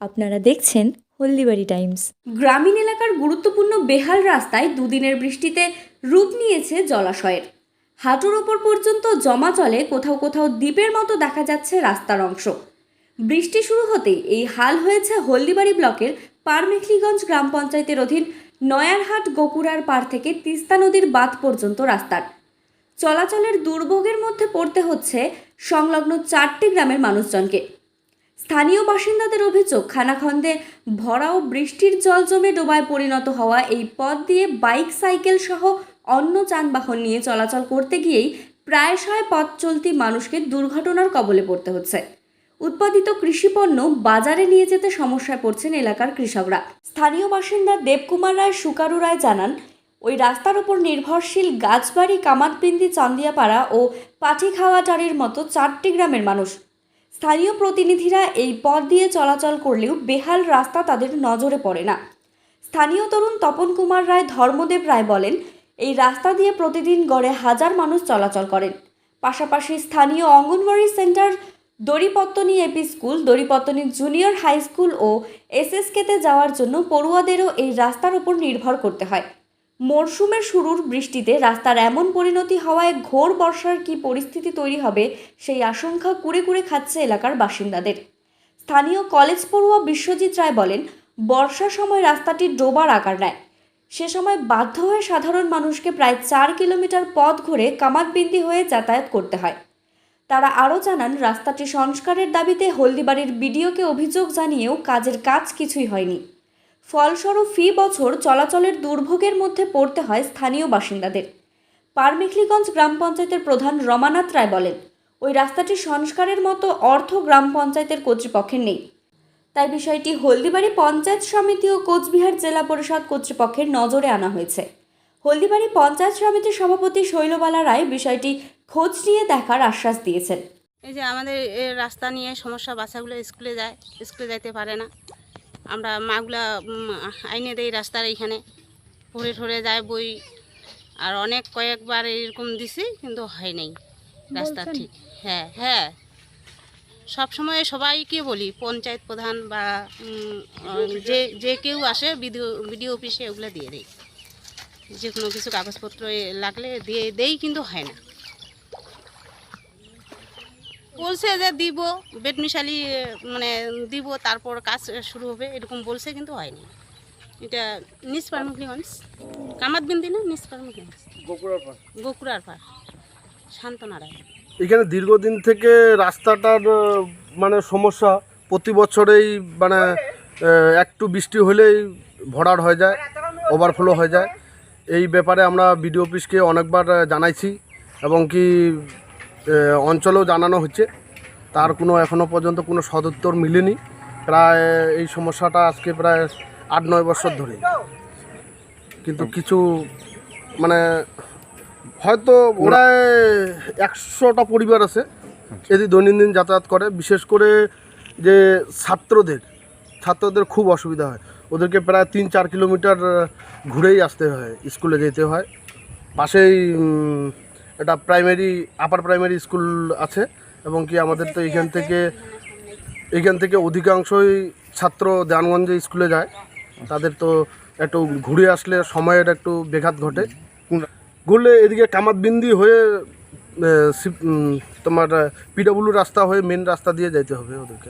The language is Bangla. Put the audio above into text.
আপনারা দেখছেন হলদিবাড়ি টাইমস। গ্রামীণ এলাকার গুরুত্বপূর্ণ বেহাল রাস্তায় দুদিনের বৃষ্টিতে রূপ নিয়েছে জলাশয়ের। হাঁটুর ওপর পর্যন্ত জমা জলে কোথাও কোথাও দ্বীপের মতো দেখা যাচ্ছে রাস্তার অংশ। বৃষ্টি শুরু হতেই এই হাল হয়েছে হলদিবাড়ি ব্লকের পারমেখলিগঞ্জ গ্রাম পঞ্চায়েতের অধীন নয়ারহাট গোকুড়ার পার থেকে তিস্তা নদীর বাঁধ পর্যন্ত রাস্তার। চলাচলের দুর্ভোগের মধ্যে পড়তে হচ্ছে সংলগ্ন চারটি গ্রামের মানুষজনকে। স্থানীয় বাসিন্দাদের অভিযোগ, খানাখন্দে ভরা ও বৃষ্টির জল জমে ডোবায় পরিণত হওয়া এই পথ দিয়ে বাইক, সাইকেল সহ অন্য যানবাহন নিয়ে চলাচল করতে গিয়েই প্রায়শই পথ চলতি মানুষকে দুর্ঘটনার কবলে পড়তে হচ্ছে। উৎপাদিত কৃষিপণ্য বাজারে নিয়ে যেতে সমস্যায় পড়ছেন এলাকার কৃষকরা। স্থানীয় বাসিন্দা দেবকুমার রায় সুকারু রায় জানান, ওই রাস্তার উপর নির্ভরশীল গাছবাড়ি, কামাতবিন্দি, চান্দিয়াপাড়া ও পাঠিখাওয়াটারির মতো চারটি গ্রামের মানুষ স্থানীয় প্রতিনিধিরা এই পথ দিয়ে চলাচল করলেও বেহাল রাস্তা তাদের নজরে পড়ে না। স্থানীয় তরুণ তপন কুমার রায়, ধর্মদেব রায় বলেন, এই রাস্তা দিয়ে প্রতিদিন গড়ে হাজার মানুষ চলাচল করেন। পাশাপাশি স্থানীয় anganwadi centre Daripattani AP school, Daripattani junior high school ও এসএসকেতে যাওয়ার জন্য পড়ুয়াদেরও এই রাস্তার উপর নির্ভর করতে হয়। মরশুমের শুরুর বৃষ্টিতে রাস্তার এমন পরিণতি হওয়ায় ঘোর বর্ষার কী পরিস্থিতি তৈরি হবে সেই আশঙ্কা কুড়ে কুড়ে খাচ্ছে এলাকার বাসিন্দাদের। স্থানীয় কলেজ পড়ুয়া বিশ্বজিৎ রায় বলেন, বর্ষার সময় রাস্তাটি ডোবার আকার নেয়। সে সময় বাধ্য হয়ে সাধারণ মানুষকে প্রায় চার কিলোমিটার পথ ঘুরে কামাতবিন্দি হয়ে যাতায়াত করতে হয়। তারা আরও জানান, রাস্তাটি সংস্কারের দাবিতে হলদিবাড়ির বিডিওকে অভিযোগ জানিয়েও কাজের কাজ কিছুই হয়নি। ফলস্বরূপ ফি বছর চলাচলের দুর্ভোগের মধ্যে পড়তে হয় স্থানীয় বাসিন্দাদের। পারমেখলিগঞ্জ গ্রাম পঞ্চায়েতের প্রধান রমানাথ রায় বলেন, ওই রাস্তাটি সংস্কারের মতো অর্থ গ্রাম পঞ্চায়েতের কর্তৃপক্ষের নেই। তাই বিষয়টি হলদিবাড়ি পঞ্চায়েত সমিতি ও কোচবিহার জেলা পরিষদ কর্তৃপক্ষের নজরে আনা হয়েছে। হলদিবাড়ি পঞ্চায়েত সমিতির সভাপতি শৈলবালা রায় বিষয়টি খোঁজ নিয়ে দেখার আশ্বাস দিয়েছেন। এই যে আমাদের রাস্তা নিয়ে সমস্যা, বাচ্চাগুলো স্কুলে যায়, স্কুলে যাইতে পারে না। আমরা মাগুলা আইনে দেই রাস্তার এইখানে। পড়ে ঠরে যায় বই। আর অনেক কয়েকবার এরকম দিছি কিন্তু হয় নাই। রাস্তা ঠিক। হ্যাঁ হ্যাঁ। সব সময় সবাইকে বলি পঞ্চায়েত প্রধান বা যে যে কেউ আসে বিডিও বিডিও অফিসে ওগুলো দিয়ে দেয় যে কোনো কিছু কাগজপত্র লাগলে দিয়ে দেই কিন্তু হয় না। বলছে যে দিব বেডমিশালি মানে দিব তারপর কাজ শুরু হবে এরকম বলছে কিন্তু হয়নি। এটা পারমুখলিগঞ্জ কামাত বিন্দি না নিস পারমুখলিগঞ্জ গোকুড়ার পার শান্তনারায়ণ। এখানে দীর্ঘদিন থেকে রাস্তাটার মানে সমস্যা প্রতি বছরেই মানে একটু বৃষ্টি হলেই ভরাট হয়ে যায় ওভারফ্লো হয়ে যায়। এই ব্যাপারে আমরা বিডিও অফিসকে অনেকবার জানাইছি এবং কি অঞ্চলেও জানানো হচ্ছে। তার কোনো এখনও পর্যন্ত কোনো সদুত্তর মিলেনি। প্রায় এই সমস্যাটা আজকে প্রায় আট, নয় বছর ধরে। কিন্তু কিছু মানে হয়তো প্রায় একশোটা পরিবার আছে এদি দৈনন্দিন যাতায়াত করে। বিশেষ করে যে ছাত্রদের ছাত্রদের খুব অসুবিধা হয়। ওদেরকে প্রায় তিন, চার কিলোমিটার ঘুরেই আসতে হয়, স্কুলে যেতে হয়। পাশেই একটা প্রাইমারি আপার প্রাইমারি স্কুল আছে এবং কি আমাদের তো এখান থেকে এখান থেকে অধিকাংশই ছাত্র দেওয়ানগঞ্জে স্কুলে যায়। তাদের তো একটু ঘুরে আসলে সময়ের একটু ব্যাঘাত ঘটে। ঘুরলে এদিকে কামাতবিন্দি হয়ে তোমার পিডাব্লিউ রাস্তা হয়ে মেন রাস্তা দিয়ে যাইতে হবে ওদেরকে।